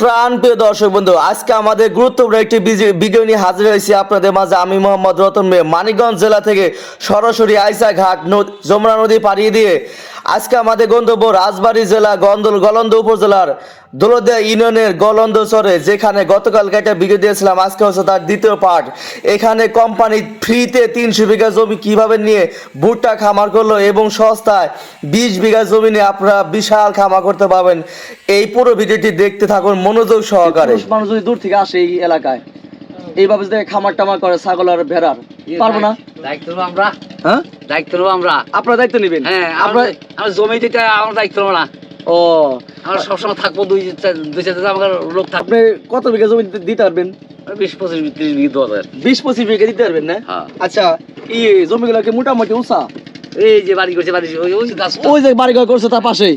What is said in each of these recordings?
প্রাণ প্রিয় দর্শক বন্ধু, আজকে আমাদের গুরুত্বপূর্ণ একটি ভিডিও নিয়ে হাজির হয়েছি আপনাদের মাঝে। আমি মোহাম্মদ রতন মে, মানিকগঞ্জ জেলা থেকে সরাসরি আইসা ঘাট যমুনা নদী পাড়িয়ে দিয়ে আজকে আমাদের গন্তব্য রাজবাড়ী জেলা গন্দল গলন্দ উপজেলার দোলদিয়া ইউনিয়নের গলন্দ চরে, যেখানে গতকালকে একটা ভিডিও দিয়েছিলাম। আজকে হচ্ছে তার দ্বিতীয় পার্ট। এখানে কোম্পানি ফ্রিতে তিনশো বিঘা জমি কীভাবে নিয়ে ভুট্টা খামার করল এবং সস্তায় বিশ বিঘা জমি নিয়ে আপনারা বিশাল খামার করতে পারবেন। এই পুরো ভিডিওটি দেখতে থাকুন, মনোযোগ সহকারে। মানুষ দূর থেকে আসে এই এলাকায়। এইভাবে যদি খামার টামার করে ছাগল আর ভেড়ার পারব না? দায়িত্ব আমরা। হ্যাঁ? দায়িত্ব আমরা। আপনারা দায়িত্ব নেবেন? হ্যাঁ আমরা আমরা জমি দিতে আমরা দায়িত্ব নেব না। ও। আমরা সবসময় থাকব দুই চার- দুই চারটে আমার লোক থাকবে। আপনি কত বিঘা জমি দিতে- পারবেন? বিশ পঁচিশ ত্রিশ বিঘি দু বিশ পঁচিশ বিঘা দিতে পারবেন না? হ্যাঁ। আচ্ছা এই জমিগুলো কি মোটামুটি উঁচা? এই যে বাড়ি করছে বাড়ি ওই ওই ওই যে বাড়ি ঘর করছে তার পাশেই।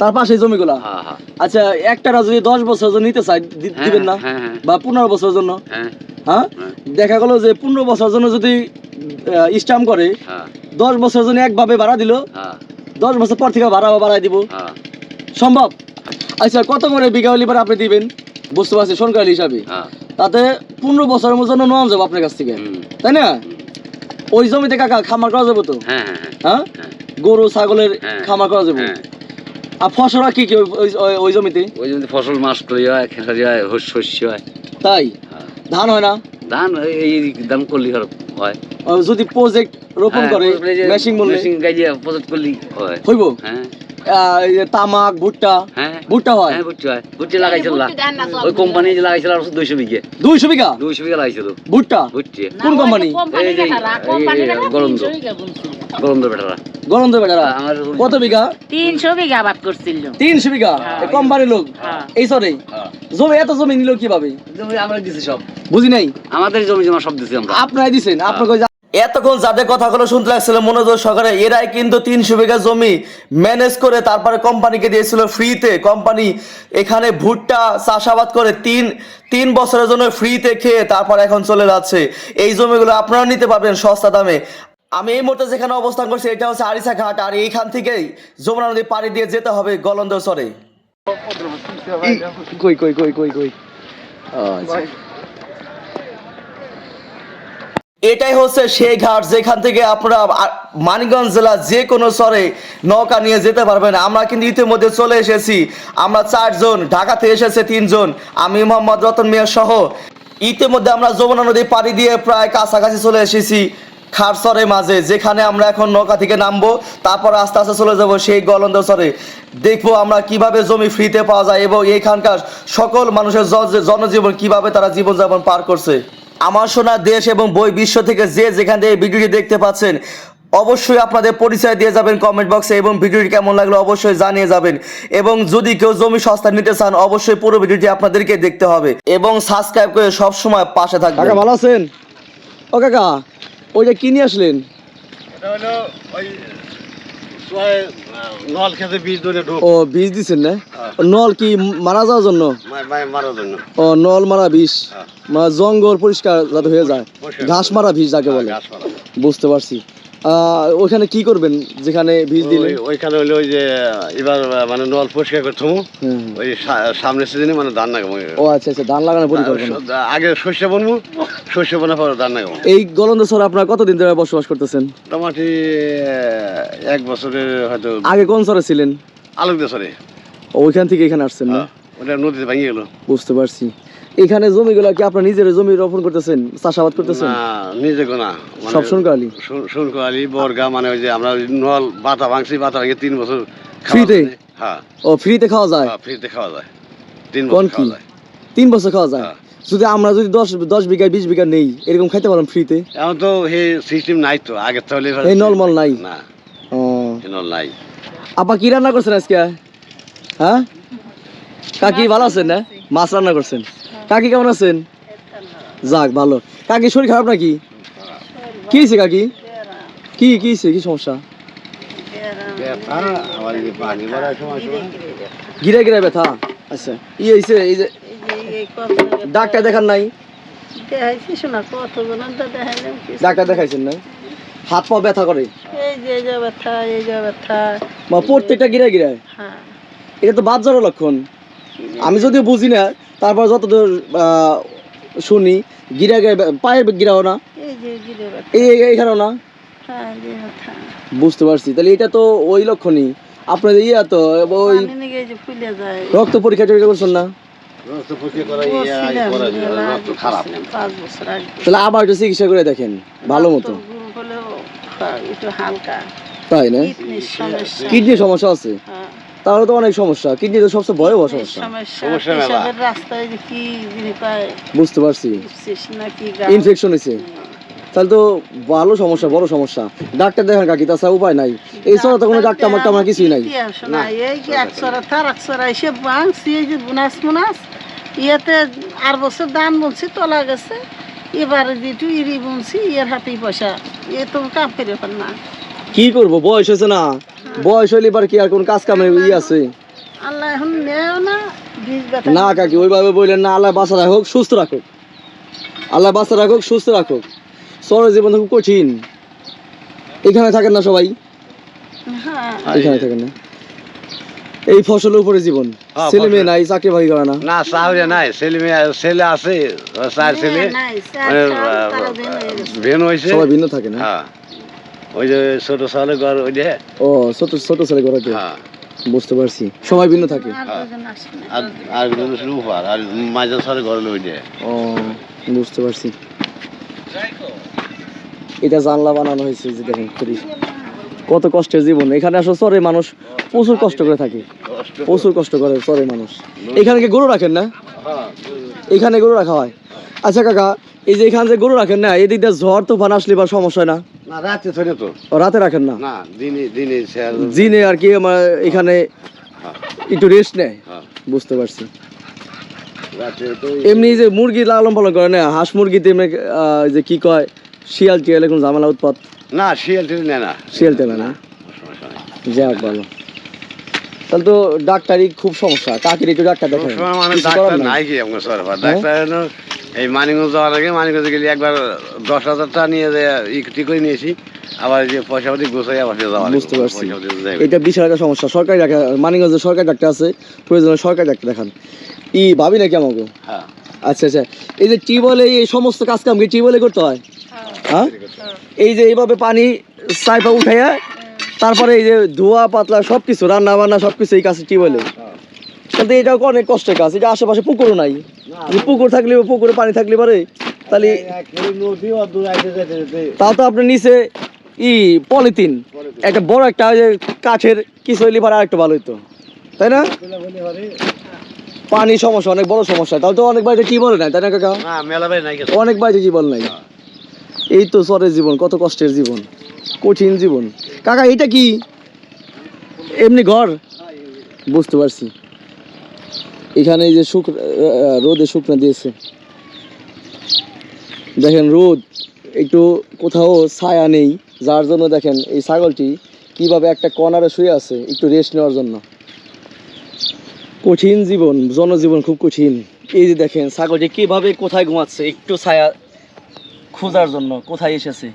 তার পাশেই জমিগুলা। আচ্ছা একটারা যদি দশ বছর জন্য নিতে চায় হ্যাঁ, দিবেন না? হ্যাঁ, হ্যাঁ। বা পনেরো বছরের জন্য। দেখা গেল যে পনেরো বছরের জন্য যদি করে দশ বছরের জন্য একভাবে ভাড়া দিল দশ বছর পর থেকে ভাড়া বাড়াই দিব। সম্ভব? আচ্ছা কত করে বিঘা হলে পরে আপনি দিবেন? বুঝতে পারছি সরকারি হিসাবে। তাতে পনেরো বছরের জন্য নেওয়া যাবে আপনার কাছ থেকে। তাই না? ওই জমিতে কাকা খামার করা যাবে তো? হ্যাঁ হ্যাঁ হ্যাঁ। হ্যাঁ? গরু ছাগলের। খামার করা যাবে। আর ফসল কি কি ওই- জমিতে? ওই- জমিতে ফসল মাস করি হয় খেসারি হয় শস্য হয়। তাই? ধান হয় না? ধান এই- ধান করলি হয় যদি প্রজেক্ট রোপণ করে মেশিন মেশিন গাইয়া প্রজেক্ট করলি হয়। হইব? হ্যাঁ। তামাক ভুট্টা। হ্যাঁ। ভুট্টা হয়। হ্যাঁ হয়। লাগাইছিল ওই কোম্পানি যে লাগাইছিল আর দুইশো বিঘে। দুইশো বিঘা? দুইশো বিঘা লাগাইছিল। ভুট্টা? কোন কোম্পানি বেটারা গরম বেটারা কত বিঘা? তিনশো বিঘা আবাদ করছিল। তিনশো বিঘা? হ্যাঁ। কোম্পানির লোক? হ্যাঁ। এই সরে হ্যাঁ। জমি এত জমি নিল কীভাবে? জমি আমরা দিছি সব। বুঝি নাই? আমাদের জমি জমা সব দিছি আমরা। আপনারাই দিছেন। আপনাকে এতক্ষণ যাদের কথাগুলো শুনতে লাগছিল মনোযোগ সহকারে এরাই কিন্তু তিনশো বিঘা জমি ম্যানেজ করে তারপরে কোম্পানিকে দিয়েছিল ফ্রিতে কোম্পানি এখানে ভুট্টা চাষাবাদ করে তিন তিন বছরের জন্য ফ্রিতে খেয়ে তারপর এখন চলে যাচ্ছে। এই জমিগুলো আপনারা নিতে পারবেন সস্তা দামে। আমি এই মুহূর্তে যেখানে অবস্থান করছি এটা হচ্ছে আরিসা ঘাট আর এইখান থেকেই যমুনা নদী পাড়ি দিয়ে যেতে হবে গলন্দ চরে। কই কই কই কই কই আচ্ছা। এটাই হচ্ছে সেই ঘাট যেখান থেকে আপনারা মানিকগঞ্জ জেলা যে কোনো স্তরে নৌকা নিয়ে যেতে পারবেন। আমরা কিন্তু ইতিমধ্যে চলে এসেছি। আমরা চারজন, ঢাকাতে এসেছে তিনজন। আমি মোহাম্মদ রতন মিয়া সহ। ইতিমধ্যে আমরা যমুনা নদী পাড়ি দিয়ে প্রায় কাছাকাছি চলে এসেছি খারসরের মাঝে, যেখানে আমরা এখন নৌকা থেকে নামবো। তারপর আস্তে আস্তে চলে যাব সেই গলন্দ সরে দেখব আমরা কীভাবে জমি ফ্রিতে পাওয়া যায় এবং এখানকার সকল মানুষের জনজীবন কীভাবে তারা জীবনযাপন পার করছে। আমার শোনা দেশ এবং বই বিশ্ব থেকে যে যেখান থেকে ভিডিওটি দেখতে পাচ্ছেন অবশ্যই আপনাদের পরিচয় দিয়ে যাবেন কমেন্ট বক্সে এবং ভিডিওটি কেমন লাগল অবশ্যই জানিয়ে যাবেন। এবং যদি কেউ জমি সস্তা নিতে চান অবশ্যই পুরো ভিডিওটি আপনাদেরকে দেখতে হবে এবং সাবস্ক্রাইব করে সব সময় পাশে থাকবেন। কাকা ভালো আছেন? ও কাকা ওইটা কি নিয়ে আসলেন? এটা হলো ওই নল খেতে বীজ ধরে ও বীজ দিছেন না? নল কি মারা যাওয়ার জন্য? ও নল মারা বিষ। হ্যাঁ। মানে জঙ্গল পরিষ্কার যাতে হয়ে যায়। ঘাস মারা বিষ যাকে বলে। বুঝতে পারছি। ওখানে কি করবেন? যেখানে বীজ দিলেন ওই- ওইখানে হলো ওই যে এবার মানে নল পরিষ্কার করে থমু। ওই সামনের সিজনে মানে ধান লাগাবো। ও আচ্ছা আচ্ছা ধান লাগানোর পরিকল্পনা। আগে শস্য বনবো শস্য বোনার পরে ধান লাগাবো। এই গলন্দ শহরে আপনারা কতদিন ধরে বসবাস করতেছেন? টমাটি আহ, এক বছরের হয়তো আগে কোন শহরে ছিলেন? আলোক ও, ওইখান থেকে এখানে আসছেন না? ওটা নদীতে ভেঙে গেলো। বুঝতে পারছি। এখানে জমিগুলো কি আপনারা নিজের জমি রোপণ করতেছেন চাষাবাদ করতেছেন? না নিজে গোনা মানে সব শুনকালি শুনকালি বর্গা মানে ওই যে আমরা নল বাতা ভাঙছি বাতা ভাঙে তিন বছর ফ্রিতে? হ্যাঁ। ও ফ্রিতে খাওয়া যায়? হ্যাঁ, ফ্রিতে খাওয়া যায়। তিন বছর খাওয়া যায়। তিন বছর খাওয়া যায়? হ্যাঁ। যদি আমরা যদি দশ দশ বিঘা বিশ বিঘা নেই এরকম খাইতে পারলাম ফ্রিতে এখন তো সেই সিস্টেম নাই তো আগে তাহলে এই নলমল নাই? না। ও। নল নাই। আপা কি রান্না করছেন আজকে? হ্যাঁ? কাকি ভালো আছেন না? মাছ রান্না করছেন? কাকি কেমন আছেন? যাক ভালো। কাকি শরীর খারাপ নাকি? কি হয়েছে কাকি? কি কি হয়েছে? কি সমস্যা? সময় গিরে গিরে ব্যথা? আচ্ছা। ই হয়েছে এই যে ডাক্তার দেখার নাই? ডাক্তার দেখাইছেন না? হাত পা ব্যথা করে? এই যে এই যে ব্যথা এই যে ব্যথা প্রত্যেকটা গিরে গিরে। হ্যাঁ। এটা তো বাদ জ্বরের লক্ষণ। আমি যদিও বুঝি না তারপর যতদূর শুনি গিরা পায়ের গিরাও না? এই যে এই এই- এইখানেও না? হ্যাঁ বুঝতে পারছি। তাহলে এটা তো ওই লক্ষণই। আপনাদের ইয়া তো ওই রক্ত পরীক্ষা টরীক্ষা করছেন না? রক্ত পরীক্ষা করা আগে বলছিলাম, করা যে না, রক্ত খারাপ। পাঁচ বছর আগে। তাহলে আবার একটু চিকিৎসা করে দেখেন ভালো মতো। হ্যাঁ, একটু হালকা। তাই না? কিডনির সমস্যা আছে? হ্যাঁ, তাহলে তো অনেক সমস্যা। কিডনি তো সবচেয়ে ভয়াবহ সমস্যা। সমস্যা। মেলা। রাস্তায় কি জিনিস পায় বুঝতে পারছি। ইনফেকশন হয়েছে। তাহলে তো ভালো সমস্যা বড় সমস্যা। ডাক্তার দেখেন কাকি তাছাড়া উপায় নাই। এই ছাড়া তো কোনো ডাক্তার আমার কিছুই নাই। না। এই যে একশোরা তার একশোরা এসে বাংছি এই যে বুনাস মুনাস ইয়েতে আর বছর দান বলছি তোলা গেছে। এবারে যেটু ইরি বুনছি ইয়ের হাতেই পয়সা। এ তো কাম করে পার না। কি করব? বয়স হয়েছে না। বয়স হইলে এবার কি আর কোন কাজ কামের ই আছে? আল্লাহ এখন নেও না বীজ ব্যথা না কাকি ওইভাবে বললেন না আল্লাহ বাঁচা রাখুক সুস্থ রাখুক। আল্লাহ বাঁচা রাখুক সুস্থ রাখুক। শহরের জীবন খুব কঠিন। এখানে থাকেন না সবাই? হ্যাঁ। এখানে থাকেন না। এই ফসলের উপরে জীবন। হ্যাঁ, ছেলে মেয়ে নাই চাকরি বাকরি করে না। না চাউরে নাই ছেলে মেয়ে ছেলে আছে চার ছেলে। হয়ে গেছে। ভেন হয়েছে। সবাই ভিন্ন থাকে না? হ্যাঁ। ওই যে ছোট চাউলের ঘর ওই যে? ও ছোট ছোট ছেলে করে কি? হ্যাঁ। বুঝতে পারছি। সবাই ভিন্ন থাকে। আর না। আর একজন ছিল উপার আর মাঝে সারে ঘর ওই যে। ও বুঝতে পারছি। এটা জানলা বানানো হয়েছে যে দেখেন খুবই কত কষ্টের জীবন। এখানে আসলে চরে মানুষ প্রচুর কষ্ট করে থাকে। প্রচুর কষ্ট করে চরে মানুষ। এখানে কি গরু রাখেন না? এখানে গরু রাখা হয়। আচ্ছা কাকা এই যে এখানে যে গরু রাখেন না এদিক দিয়ে ঝড় তুফান আসলে বা সমস্যা হয় না? না রাতে থরে তো। ও, রাতে রাখেন না? না দিনে আর কি আমার এখানে একটু রেস্ট নেয়? হ্যাঁ। বুঝতে পারছি। এমনি যে মুরগি লালন পালন করে না হাঁস মুরগিতে এমনি যে কি কয় শিয়াল টিয়াল এরকম ঝামেলা উৎপাত? না শিয়াল টিয়াল নেয় না। শিয়াল টেলে না। যাক ভালো। তাহলে তো ডাক্তারই খুব সমস্যা। কাকির একটু ডাক্তার দেখেন মানে ডাক্তার নাই। কি? ডাক্তার এনো এই মানিগঞ্জ যাওয়ার আগে মানিগঞ্জে গেলে একবার দশ হাজার টাকা নিয়ে যায় ইকটি করে নিয়েছি। আবার যে পয়সা পাতি গোছাই আবার ফের যাওয়া বুঝতে পারছি। এটা বিশাল একটা সমস্যা। সরকারি ডাক্তার মানিগঞ্জে সরকারি ডাক্তার আছে প্রয়োজনে সরকারি ডাক্তার দেখান। ই ভাবি নাকি আমাকে? হ্যাঁ। আচ্ছা আচ্ছা। এই যে টিউবওয়েলে এই সমস্ত কাজ কাম কি টিউবওয়েলে করতে হয়? হ্যাঁ। এই যে এইভাবে পানি সাইপা উঠাইয়া তারপরে এই যে ধোয়া পাতলা সব কিছু রান্না বান্না সব কিছু এই কাজ টিউবওয়েলে? কিন্তু এটাও অনেক কষ্টের কাজ এটা আশেপাশে পুকুরও নাই। পুকুর থাকলে পুকুরে পানি থাকলে পারে তাহলে তাও তো আপনার নিচে ই পলিথিন একটা বড় একটা কাঠের কিছু হইলে পারে আরেকটু ভালো হইতো। তাই না? পানি সমস্যা অনেক বড় সমস্যা। তাহলে তো অনেক বাড়িতে কি বলে নাই তাই না কাকা? অনেক বাড়িতে জীবন নাই। এই তো চরের জীবন কত কষ্টের জীবন কঠিন জীবন। কাকা এটা কি? এমনি ঘর? বুঝতে পারছি। এখানে যে শুক রোদে শুকনা দিয়েছে। দেখেন রোদ, একটু কোথাও ছায়া নেই, যার জন্য দেখেন এই ছাগলটি কীভাবে একটা কর্নারে শুয়ে আছে, একটু রেস্ট নেওয়ার জন্য। কঠিন জীবন, জনজীবন খুব কঠিন। এই যে দেখেন ছাগলটি কীভাবে কোথায় ঘুমাচ্ছে, একটু ছায়া খোঁজার জন্য কোথায় এসেছে।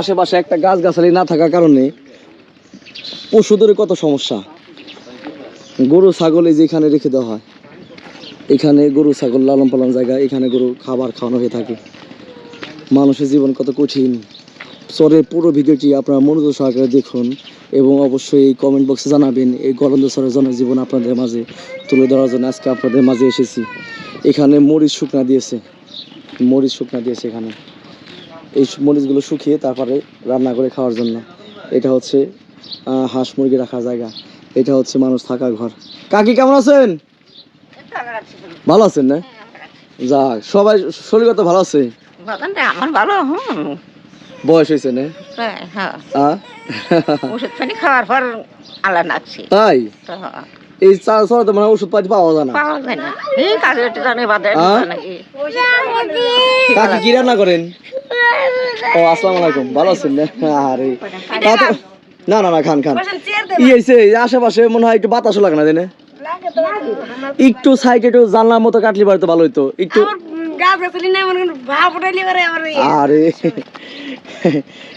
আশেপাশে একটা গাছ গাছালি না থাকার কারণে পশুদের কত সমস্যা। গরু, ছাগল এই যে এখানে রেখে দেওয়া হয়। এখানে গরু, ছাগল লালন পালন জায়গা, এখানে গরু খাবার খাওয়ানো হয়ে থাকে। মানুষের জীবন কত কঠিন। চরের পুরো ভিডিওটি আপনারা মনোযোগ সহকারে দেখুন এবং অবশ্যই কমেন্ট বক্সে জানাবেন এই গরন্দ চরের জনজীবন আপনাদের মাঝে তুলে ধরার জন্য আজকে আপনাদের মাঝে এসেছি। এখানে মরিচ শুকনা দিয়েছে। মরিচ শুকনা দিয়েছে এখানে। এই মরিচগুলো শুকিয়ে তারপরে রান্না করে খাওয়ার জন্য। এটা হচ্ছে হাঁস মুরগি রাখার জায়গা। এটা হচ্ছে মানুষ থাকার ঘর। কাকি কেমন আছেন? ভালো আছেন না? যাক সবাই শরীর তো ভালো আছে? ভালো বয়স হয়েছে হ্যাঁ, হ্যাঁ তাই? এই চা- চড়া তো মানে ওষুধ পাতি পাওয়া যায় না। কাকি কি রান্না করেন? ও আসসালামু আলাইকুম। ভালো আছেন না? আরে না না না খান খান ই হয়েছে আশেপাশে মনে হয় একটু বাতাসও লাগে না জানে একটু সাইড একটু জানলার মতো কাটলি পারে ভালো হইতো একটু মনে আরে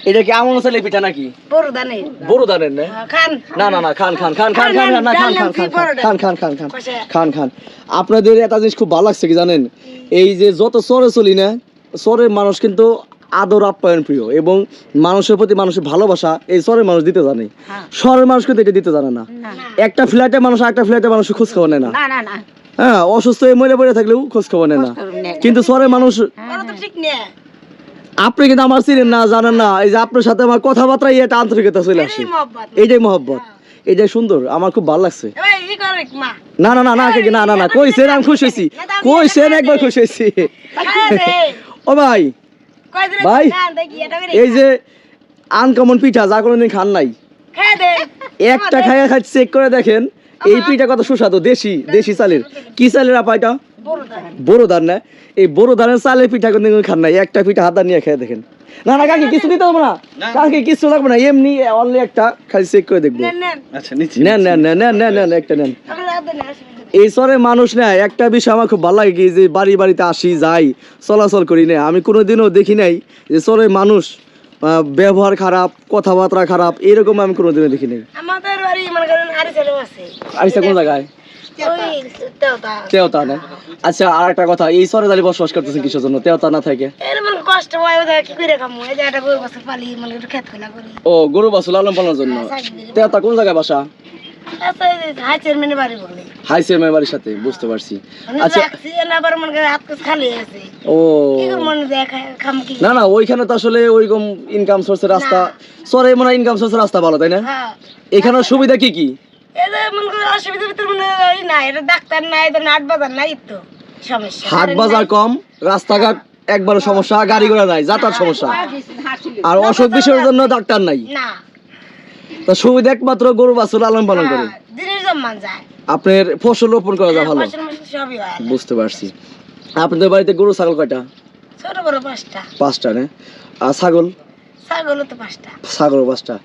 এটা কি আমন চালে পিঠা নাকি বড় দানে বড় দানের না না না না খান খান খান খান খান খান খান খান খান খান খান খান খান আপনাদের একটা জিনিস খুব ভালো লাগছে কি জানেন এই যে যত চরে চলি না চরের মানুষ কিন্তু আদর আপ্যায়ন প্রিয় এবং মানুষের প্রতি মানুষের ভালোবাসা এই চরের মানুষ দিতে জানে শহরের মানুষ কিন্তু এটা দিতে জানে না একটা ফ্ল্যাটে মানুষ একটা ফ্ল্যাটে মানুষ খোঁজ খবর নেয় না না না না হ্যাঁ অসুস্থ হয়ে মরে পড়ে থাকলেও খোঁজ খবর নেয় না কিন্তু চরের মানুষ ওরা তো ঠিক নেই আপনি কিন্তু আমার চিনেন না জানেন না এই যে আপনার সাথে আমার কথাবার্তা এটা আন্তরিকতা চলে আসে এটাই মহব্বত এইটাই সুন্দর আমার খুব ভালো লাগছে না না না না কে না না না কইছেন আমি খুশি হয়েছি কইছেন একবার খুশি হয়েছি ও ভাই ভাই। এই যে আনকমন পিঠা যা কোনোদিন খান নাই। একটা খাইয়া খাই চেক করে দেখেন এই পিঠা কত সুস্বাদু দেশি দেশি চালের। কি চালের আপা এটা? বড় ধান না? এই বড় ধানের চালের পিঠা কোনদিন খান নাই। একটা পিঠা হাত নিয়ে খেয়ে দেখেন। না না কাকি কিছু দিতে হবে না। কাকি কিছু লাগবে না। এমনি অনলি একটা খালি চেক করে দেখব। আচ্ছা নেন নেন নেন নেন নেন একটা নেন। এই চরে মানুষ না একটা বিষয় আমার খুব ভালো লাগে কি যে বাড়ি বাড়িতে আসি যাই চলাচল করি না। আমি কোনোদিনও দেখি নাই যে চরে মানুষ ব্যবহার খারাপ কথাবার্তা খারাপ এরকম আমি কোনোদিনও দেখি নাই। আমাদের বাড়ি মনে করেন আরে ছেলে আছে। আইসা কোন জায়গায়? তেওতা। তেওতা না? আচ্ছা আর একটা কথা এই চরে দাঁড়িয়ে বসবাস করতেছেন কিসের জন্য? তেওতা না থাকে? কষ্ট হয় কি করে খামু? এই যে গরু বছর পালি মানে একটু খেত খোলা করি। ও গরু বাসু লালন পালনের জন্য? তেওতা কোন জায়গায় বাসা? হাই চেয়ারম্যানের বাড়ি বলে হাই সেমের বাড়ির সাথে বুঝতে পারছি মানে আচ্ছা রাখছি না আবার মনে করেন হাত কাজ খালি আছে ও কি করে মনে যায় খাম কি না না ওইখানে তো আসলে ওইরকম ইনকাম সোর্সের রাস্তা চরে মনে হয় ইনকাম সোর্সের রাস্তা ভালো তাই না হ্যাঁ এখানে সুবিধা কি কি মনে ভিতরে মনে হয় না এটা ডাক্তার নাই বাজার নাই তো সমস্যা হাট বাজার কম রাস্তাঘাট একবার সমস্যা গাড়ি ঘোড়া নাই যাতায়াত সমস্যা আর অসুখ বিষয়ের জন্য ডাক্তার নাই না তা সুবিধা একমাত্র গরু বাছুর লালন পালন করে। হ্যাঁ, আপনার ফসল রোপণ করা যায় ভালো। হয়। বুঝতে পারছি। আপনাদের বাড়িতে গরু ছাগল কয়টা? ছোট বড় পাঁচটা। পাঁচটা না? আর ছাগল? ছাগলও তো পাঁচটা। ছাগল পাঁচটা।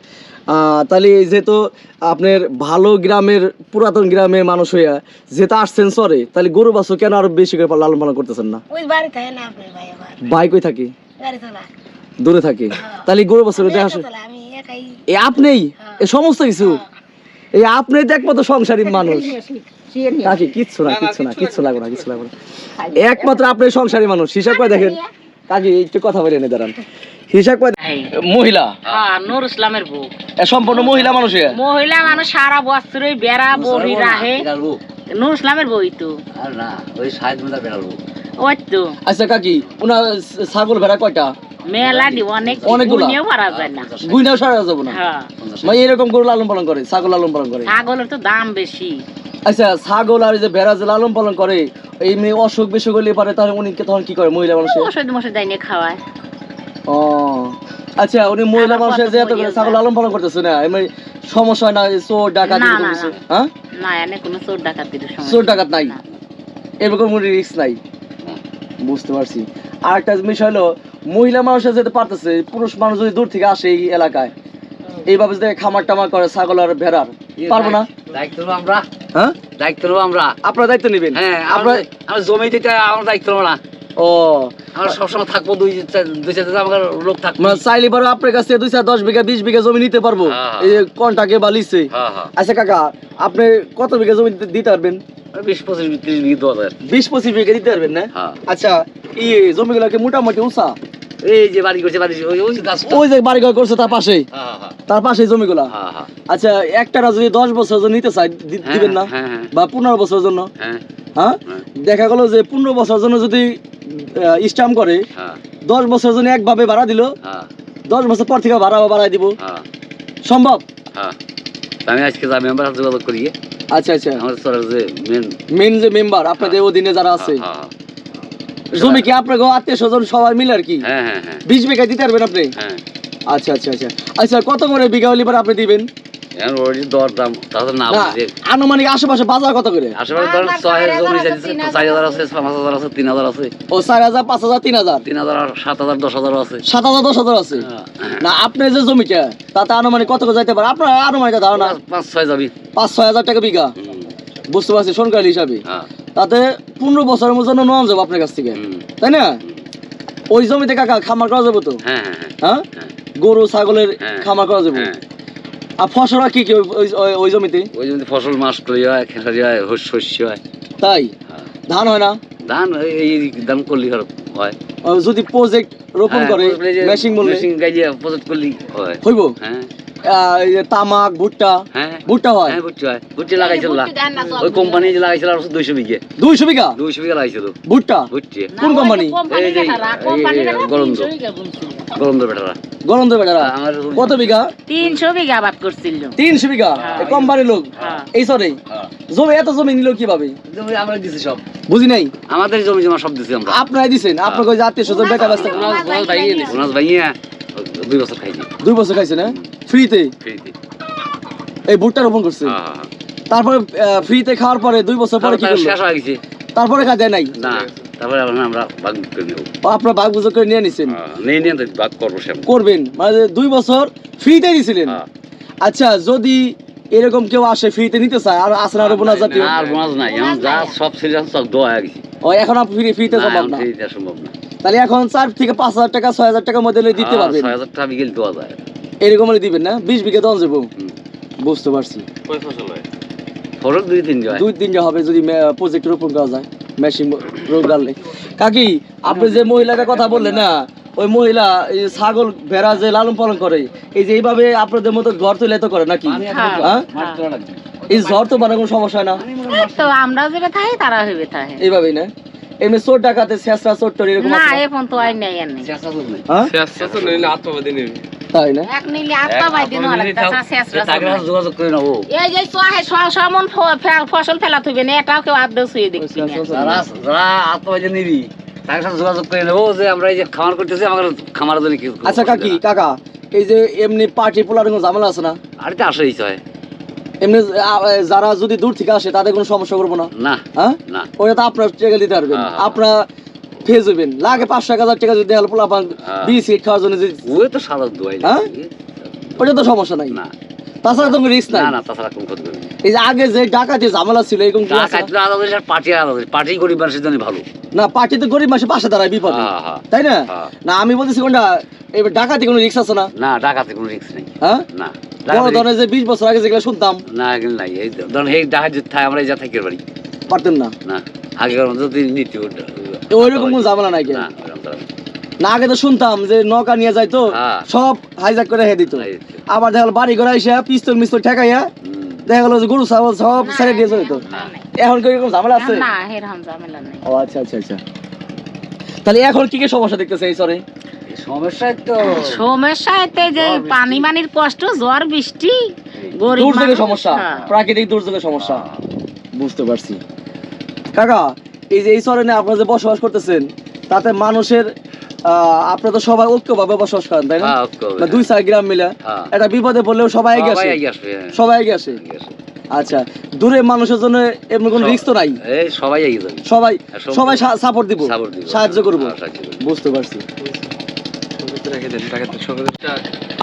আহ, তাহলে যেহেতু আপনার ভালো গ্রামের পুরাতন গ্রামের মানুষ হইয়া যেহেতু আসছেন সরে তাহলে গরু বাছুর কেন আরও বেশি করে লালন পালন করতেছেন না? ওই বাড়ি থাকে না আপনার ভাই আবার বাইকই থাকে? গাড়ি চলা দূরে থাকে। তাহলে গরু বাছুর দেখা এ আপনিই? এ সমস্ত কিছু? এই আপনি তো একমাত্র সংসারী মানুষ। কাকি কিচ্ছু না কিচ্ছু না কিচ্ছু লাগবে না কিচ্ছু লাগবে না। একমাত্র আপনি সংসারী মানুষ। হিসাব করে দেখেন। কাকি একটু কথা বলে এনে দাঁড়ান। হিসাব করে মহিলা? হ্যাঁ নুর ইসলামের বউ। সম্পূর্ণ মহিলা মানুষ? মহিলা মানুষ সারা বছর ওই বেড়া বড়ি রাহে। নুর ইসলামের বই তো। না ওই সাহেব বেড়াল বউ। ওই তো। আচ্ছা কাকি ওনার ছাগল ভেড়া কয়টা? মেলা অনেক অনেকগুলা? গুনিয়েও পারা যায় না। গুইনাও সারা যাব না? মানে এরকম গরু লালন পালন করে ছাগল লালন পালন করে? ছাগলের তো দাম বেশি। আচ্ছা ছাগল আর যে ভেড়া যে লালন পালন করে এই অসুখ বিসুখ হলে পারে তাহলে উনি তখন কি করে মহিলা মানুষের ওষুধ মশে যাই নিয়ে খাওয়ায়। ও আচ্ছা উনি মহিলা মানুষের যে এত ছাগল লালন পালন করতেছে না এমনি সমস্যা না চোর ডাকাত কিছু? হ্যাঁ? না এনে কোনো চোর ডাকাতির সময় চোর ডাকাত নাই? এরকম কোনো রিস্ক নাই? বুঝতে পারছি। আর একটা বিষয় হলো মহিলা মানুষের যেতে পারতেছে পুরুষ মানুষ যদি দূর থেকে আসে এই এলাকায় এইভাবে যদি খামার টামার করে ছাগল আর ভেড়ার পারব না? দায়িত্ব নেব আমরা। হ্যাঁ? দায়িত্ব আমরা। আপনার দায়িত্ব নেবেন? হ্যাঁ আমরা আমরা জমি দিতে আমার দায়িত্ব নেব না। ও। আমরা সবসময় থাকব দুই দুই চার আমার লোক থাকব। মানে চাইলে পারো আপনার কাছে দুই চার দশ বিঘা বিশ বিঘা জমি নিতে পারব। হ্যাঁ। এই যে কন্টাকে বা লিসে হ্যাঁ হ্যাঁ। আচ্ছা কাকা আপনি কত বিঘা জমি দিতে পারবেন? বিশ পঁচিশ তিরিশ বিঘি দশ হাজার বিশ পঁচিশ বিঘা দিতে পারবেন না? হ্যাঁ। আচ্ছা এই জমিগুলোকে মোটামুটি উঁচা? এই যে বাড়ি করছে বাড়ি ওই ওই যে বাড়ি ঘর করছে তার পাশেই? তার পাশে জমিগুলা? আচ্ছা একটারা যদি দশ বছর জন্য নিতে চায় দিবেন না। বা পনেরো বছরের জন্য? হ্যাঁ। হ্যাঁ। দেখা গেল যে পনেরো বছরের জন্য যদি স্টাম্প করে দশ বছরের জন্য একভাবে ভাড়া দিল দশ বছর পর থেকে ভাড়া বাড়াই দিব। সম্ভব? আমি আজকে যা মেম্বার সাথে যোগাযোগ করি আচ্ছা আচ্ছা। আমার সরের যে মেন মেন যে মেম্বার আপনাদের অধীনে যারা আছে। হ্যাঁ। জমি কি আপনার আত্মীয় স্বজন সবাই মিলে আর কি? হ্যাঁ হ্যাঁ হ্যাঁ। বিশ বিঘা দিতে পারবেন আপনি? হ্যাঁ। আচ্ছা আচ্ছা আচ্ছা। আচ্ছা কত করে বিঘা হলে পরে আপনি দিবেন? এখন ওর যে দর দাম তাহলে না না আনুমানিক আশেপাশে বাজার কত করে? আশেপাশে ধরেন ছয় হাজার জমি চার হাজার আছে পাঁচ হাজার আছে তিন হাজার আছে। ও চার হাজার পাঁচ হাজার তিন হাজার? তিন হাজার সাত হাজার দশ হাজার আছে। সাত হাজার দশ হাজার আছে? হ্যাঁ। না আপনার যে জমিটা তাতে আনুমানিক কত করে যাইতে পারে? আপনার আনুমানিক ধারণা? পাঁচ- ছয় যাবি পাঁচ ছয় হাজার টাকা বিঘা। বুঝতে পারছি সরকারি হিসাবে। হ্যাঁ। তাতে পনেরো বছরের মতো নন যাব আপনার কাছ থেকে। তাই না? ওই জমিতে কাকা খামার করা যাব তো? হ্যাঁ হ্যাঁ হ্যাঁ হ্যাঁ। হ্যাঁ। গরু ছাগলের হ্যাঁ। খামার করা যাব? হ্যাঁ। আর ফসল কি কি ওই- ওই- ওই- ওই জমিতে? ওই জন্য ফসল মাস করি হয় খেসারি হয় হস- শস্য হয়। তাই? হ্যাঁ। ধান হয় না? ধান এই এই ধান করলি হয় যদি প্রজেক্ট রোপণ করে মেশিন বললে? মেশিন গাইয়ে প্রজেক্ট করলি হয়। হইব? হ্যাঁ। তামাক ভুট্টা। হ্যাঁ। ভুট্টা হয়? হ্যাঁ বুঝছি হয়। বুঝছি লাগাইছিল ওই কোম্পানি যে লাগাইছিল আর দুইশো বিঘে। দুইশো বিঘা? দুইশো বিঘা লাগাইছিল। ভুট্টা? বুঝছি কোন কোম্পানি এই যে গরম গরম বেটারা। গরম বেটারা। কত বিঘা? তিনশো বিঘা আবাদ করছিল। তিনশো বিঘা? হ্যাঁ। কোম্পানির লোক? হ্যাঁ। এই সরে হ্যাঁ। জমি এত জমি নিল কীভাবে? জমি আমরা দিছি সব। বুঝি নাই? আমাদের জমি জমা সব দিছি আমরা। আপনারাই দিছেন? আপনাকে ওই যে আত্মীয় স্বজন বেকার ভাইয়া দুই বছর খাইছি। দুই বছর খাইছে না ফ্রিতে? ফ্রিতে। এই ভুট্টা রোপণ করছে। হ্যাঁ হ্যাঁ। তারপরে ফ্রিতে খাওয়ার পরে দুই বছর পরে কি শেষ হয়ে গেছে। তারপরে কাজ দেয় নাই? না তারপরে আমরা ভাগ করে নেব। আপনারা ভাগ বুঝো করে নিয়ে নিছেন? হ্যাঁ, নিয়ে নিয়ে ভাগ করব সে করবেন। মানে দুই বছর ফ্রিতে দিছিলেন। আচ্ছা যদি এরকম কেউ আসে ফ্রিতে নিতে চায় আর আসলে আরও বোনা জাতীয়? আর বোনাস নাই। এখন যা সব সিরিয়াস সব দোয়া হয়ে গেছে। ও এখন আপনি ফ্রি ফ্রিতে সম্ভব না? ফ্রিতে সম্ভব না। তাহলে এখন চার থেকে পাঁচ হাজার টাকা ছয় হাজার টাকার মধ্যে দিতে পারবেন। ছয় হাজার টাকা বিকেল দেওয়া যায়। এরকম হলে দিবেন না? বিশ বিঘা দল যাব। বুঝতে পারছি। দুই তিন যায় দুই হবে যদি প্রজেক্ট রোপণ করা যায়। মেশিন রোগ গাড়লে। কাকি আপনি যে মহিলাটার কথা বললেন না ওই মহিলা এই ছাগল ভেড়া যে লালন পালন করে এই যে এইভাবে আপনাদের মতো ঘর তুলে তো করে নাকি? হ্যাঁ? এই ঝড় তো মানে কোনো সমস্যা হয় না? তো আমরা যেবে থাকি তারা হইবে থাকে। এইভাবেই না? এমনি চোর ডাকাতে শেষরা চোর টোর এরকম না এখন তো আই নাই আর নেই। হ্যাঁ? তাই না? এক নিলে আত্মা বাই দিন হলা তা শেষরা যোগাযোগ করে নেব এই যে সহে সমন ফসল ফেলা থইবে না এটাও কেউ আদ্য শুয়ে দেখছি না। যারা যারা আত্মবাদী নিবি তার সাথে যোগাযোগ করে নেব যে আমরা এই যে খামার করতেছি আমাদের খামার জন্য কিছু আচ্ছা কাকি কাকা এই যে এমনি পার্টি পোলার কোনো ঝামেলা আছে না? আর এটা আসেই হয়। এমনি যারা যদি দূর থেকে আসে তাদের কোনো সমস্যা করব না? না হ্যাঁ? ওটা তো আপনার দিতে পারবেন। হ্যাঁ। আপনার ফেজ হইবেন লাগে পাঁচশো এক হাজার টাকা যদি দেওয়াল পোলা পান হ্যাঁ। খাওয়ার জন্য যদি ওই তো সাদা দোয়াই হ্যাঁ? ওটা তো সমস্যা নাই। না। তাছাড়া তো রিস্ক নাই। না না তাছাড়া কোন ক্ষতি এই যে আগে যে ডাকাতি ঝামেলা ছিল এরকম কি টাকা আছে? খাইতে আলাদা আর পার্টি আলাদা পার্টি গরিব মানুষের জন্য ভালো। না পার্টি তো গরিব মাসে পাশে দাঁড়ায় বিপদে। হ্যাঁ, হ্যাঁ। তাই না। না আমি বলতেছি কোনটা এবার ডাকাতি কোনো রিক্স আছে না? না ডাকাতে কোনো রিস্ক নেই। হ্যাঁ? না। বড় ধরনের যে বিশ বছর আগে যেগুলো শুনতাম। না এগুলো নাই। এই ধরুন এই ডাকাত থাকে আমরা এই যা থাকি বাড়ি। পারতেন না। না। আগেকার মতো যদি নীতি ওইরকম কোনো ঝামেলা নাই কেন না আগে তো শুনতাম যে নৌকা নিয়ে যাইতো হ্যাঁ। সব হাইজাক করে হে দিত। আবার দেখা গেলো বাড়ি ঘরে আইসা পিস্তল মিস্তল ঠেকাইয়া দেখা গেলো যে গরু ছাগল সব ছেড়ে দিয়ে এখন কি এরকম ঝামেলা আছে? না এরকম ঝামেলা নেই। ও আচ্ছা আচ্ছা আচ্ছা। তাহলে এখন কি কি সমস্যা দেখতেছে এই সরে সমস্যায় তো যে পানি মানির কষ্ট জ্বর বৃষ্টি গরিব দুর্যোগের সমস্যা হ্যাঁ। প্রাকৃতিক দুর্যোগের সমস্যা। বুঝতে পারছি। কাকা এই যে এই নিয়ে আপনারা যে বসবাস করতেছেন তাতে মানুষের আপনারা তো সবাই ঐক্যভাবে বসবাস করেন তাই না? হ্যাঁ, দুই চার গ্রাম মিলে। হ্যাঁ। একটা বিপদে পড়লেও সবাই এগিয়ে আসে। হ্যাঁ। সবাই এগিয়ে আসে। আচ্ছা দূরে মানুষের জন্য এমনি কোনো রিস্ক তো নাই? এই সবাই সবাই সবাই সাপোর্ট দিব। সাহায্য করব। হ্যাঁ, সাহায্য করব। বুঝতে পারছি।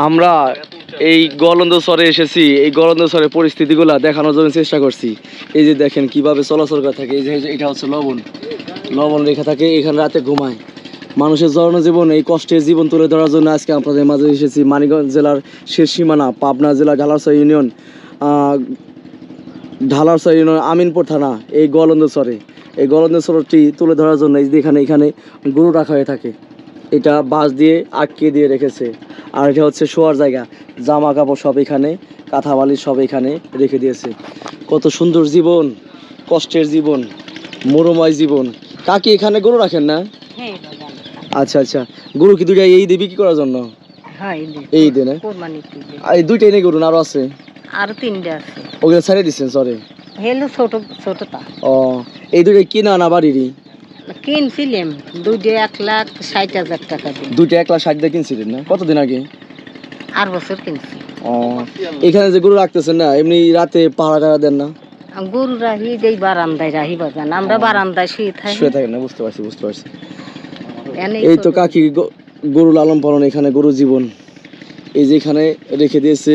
আমরা এই গলন্দস্বরে এসেছি এই গলন্দস্বরের পরিস্থিতিগুলো দেখানোর জন্য চেষ্টা করছি। এই যে দেখেন কীভাবে চলাচল করে থাকে এই যে এটা হচ্ছে লবণ। লবণ রেখা থাকে এখানে রাতে ঘুমায়। মানুষের জনজীবন এই কষ্টের জীবন তুলে ধরার জন্য আজকে আপনাদের মাঝে এসেছি। মানিকগঞ্জ জেলার শেষ সীমানা পাবনা জেলা ঢালারসা ইউনিয়ন আহ, ঢালারসা ইউনিয়ন আমিনপুর থানা এই গলন্দস্বরে এই গলন্দস্বরটি তুলে ধরার জন্য এখানে এখানে গরু রাখা হয়ে থাকে। এটা বাঁশ দিয়ে আটকে দিয়ে রেখেছে। আর এটা হচ্ছে শোয়ার জায়গা। জামা কাপড় সব এখানে কাঁথাবালি সব এখানে রেখে দিয়েছে। কত সুন্দর জীবন কষ্টের জীবন মরুময় জীবন। কাকি এখানে গরু রাখেন না? হ্যাঁ আচ্ছা আচ্ছা। গরু কি দুইটা এই দিবি কি করার জন্য? হ্যাঁ এই আর এই দুইটাই নেই গরু না আরও আছে? আর তিনটে আছে। ওগুলো ছেড়ে দিচ্ছেন সরি হেলো ছোট ছোটটা ও এই দুইটা কিনা না বাড়িরই? কিনছিলাম দুইটা এক লাখ ষাট হাজার টাকা দিয়ে দুইটা এক লাখ ষাট দিয়ে কিনছিলেন না? কতদিন আগে? আর বছর কিনছি। ও এখানে যে গরু রাখতেছেন না এমনি রাতে পাহারা দেন না? গরু রাহি দেই বারান্দায় রাহি বাজান। আমরা বারান্দায় শুয়ে থাকি। শুয়ে থাকেন না বুঝতে পারছি বুঝতে পারছি। এই তো কাকি গরু লালন পালন এখানে গরু জীবন। এই যে এখানে রেখে দিয়েছে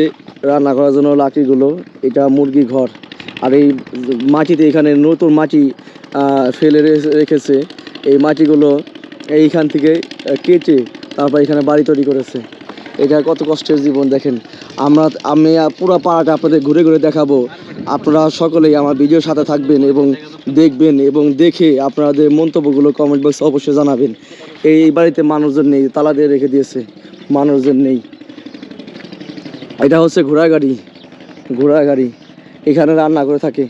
রান্না করার জন্য লাকড়িগুলো এটা মুরগি ঘর। আর এই মাটিতে এখানে নতুন মাটি ফেলে রেখেছে। এই মাটিগুলো এইখান থেকে কেটে তারপর এখানে বাড়ি তৈরি করেছে। এটা কত কষ্টের জীবন, দেখেন। আমরা, আমি পুরো পাড়াটা আপনাদের ঘুরে ঘুরে দেখাবো। আপনারা সকলেই আমার ভিডিওর সাথে থাকবেন এবং দেখবেন এবং দেখে আপনাদের মন্তব্যগুলো কমেন্ট বক্সে অবশ্যই জানাবেন। এই বাড়িতে মানুষজন নেই, তালা দিয়ে রেখে দিয়েছে। মানুষজন নেই। এটা হচ্ছে ঘোড়া গাড়ি। ঘোড়া গাড়ি। এখানে রান্না করে থাকে।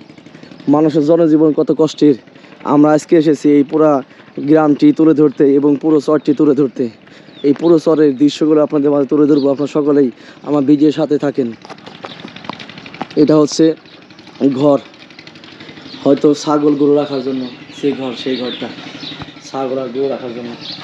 মানুষের জনজীবন কত কষ্টের। আমরা আজকে এসেছি এই পুরা গ্রামটি তুলে ধরতে এবং পুরো চরটি তুলে ধরতে। এই পুরো চরের দৃশ্যগুলো আপনাদের মাঝে তুলে ধরবো, আপনারা সকলেই আমার ভিডিওর সাথে থাকেন। এটা হচ্ছে ঘর। হয়তো ছাগল গরু রাখার জন্য, সেই ঘর, সেই ঘরটা। ছাগল আর গরু রাখার জন্য।